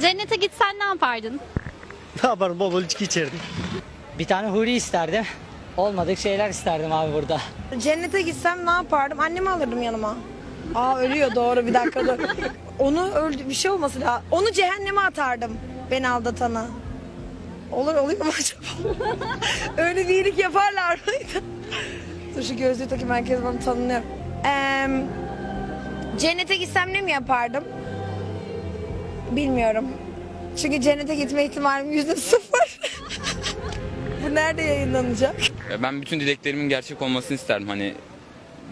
Cennete gitsen ne yapardın? Ne yaparım bol bol içki içerdim. Bir tane huri isterdim. Olmadık şeyler isterdim abi burada. Cennete gitsem ne yapardım? Annemi alırdım yanıma. Aa ölüyor doğru bir dakika dur. Onu öldü bir şey olması lazım. Onu cehenneme atardım. Beni aldatanı. Olur oluyor mu acaba? Öyle bir iyilik yaparlar mıydı? Dur şu gözlüğü takayım herkes bana tanınıyor. Ee, cennete gitsem ne mi yapardım? Bilmiyorum. Çünkü cennete gitme ihtimalim yüzde sıfır. Bu nerede yayınlanacak? Ya Ben bütün dileklerimin gerçek olmasını isterdim hani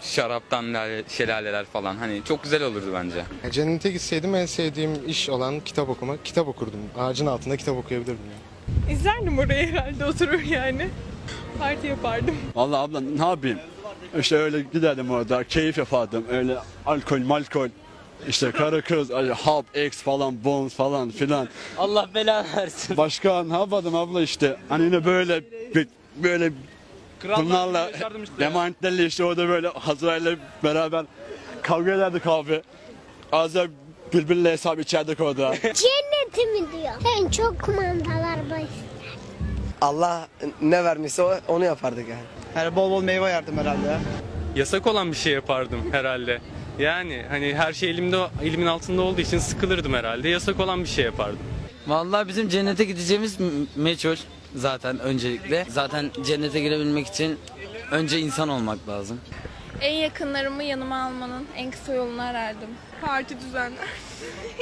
şaraptan lale- şelaleler falan hani çok güzel olurdu bence. Ya Cennete gitseydim en sevdiğim iş olan kitap okumak. Kitap okurdum. Ağacın altında kitap okuyabilirdim. Yani. İzlerdim oraya herhalde oturur yani. Parti yapardım. Vallahi abla ne yapayım? İşte öyle giderdim orada keyif yapardım. Öyle alkol malkol. İşte karı kız, ay, hap, ex falan, bones falan filan. Allah bela versin. Başka ne yapardım abla işte. Hani yine böyle böyle bunlarla emanetlerle işte orada böyle Hazra'yla beraber kavga ederdik abi. Azar birbirle hesap içerdik orada. Cenneti mi diyor? En çok kumandalar baş. Allah ne vermişse onu yapardık yani. Yani bol bol meyve yerdim herhalde. yasak olan bir şey yapardım herhalde. Yani hani her şey elimde elimin altında olduğu için sıkılırdım herhalde. Yasak olan bir şey yapardım. Vallahi bizim cennete gideceğimiz meçhul zaten öncelikle. Zaten cennete girebilmek için önce insan olmak lazım. En yakınlarımı yanıma almanın en kısa yolunu arardım. Parti düzenler.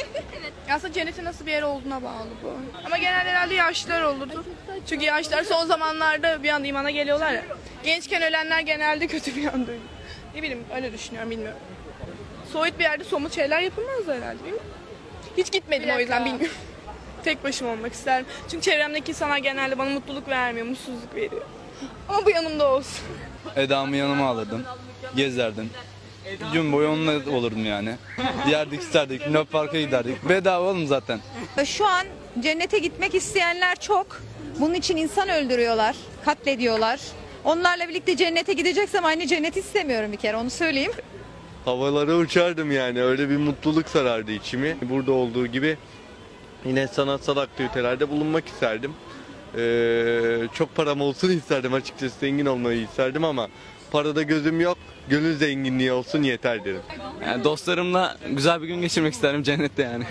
Aslında cennetin nasıl bir yer olduğuna bağlı bu. Ama genelde herhalde yaşlılar olurdu. Çünkü yaşlılar son zamanlarda bir anda imana geliyorlar ya. Gençken ölenler genelde kötü bir anda ölüyor. Ne bileyim öyle düşünüyorum bilmiyorum. Soğut bir yerde somut şeyler yapılmaz herhalde değil mi? Hiç gitmedim o yüzden bilmiyorum. Tek başıma olmak isterim. Çünkü çevremdeki insanlar genelde bana mutluluk vermiyor, mutsuzluk veriyor. Ama bu yanımda olsun. Eda'mı yanıma alırdım. Gezerdim. Gün boyu onunla olurdum yani. Yerdik isterdik. Luna Park'a giderdik. Bedava oğlum zaten. Şu an cennete gitmek isteyenler çok. Bunun için insan öldürüyorlar, katlediyorlar. Onlarla birlikte cennete gideceksem aynı cenneti istemiyorum bir kere onu söyleyeyim. Havalara uçardım yani öyle bir mutluluk sarardı içimi. Burada olduğu gibi yine sanatsal aktivitelerde bulunmak isterdim. Ee, çok param olsun isterdim açıkçası zengin olmayı isterdim ama parada gözüm yok. Gönül zenginliği olsun yeter derim. Yani dostlarımla güzel bir gün geçirmek isterim cennette yani.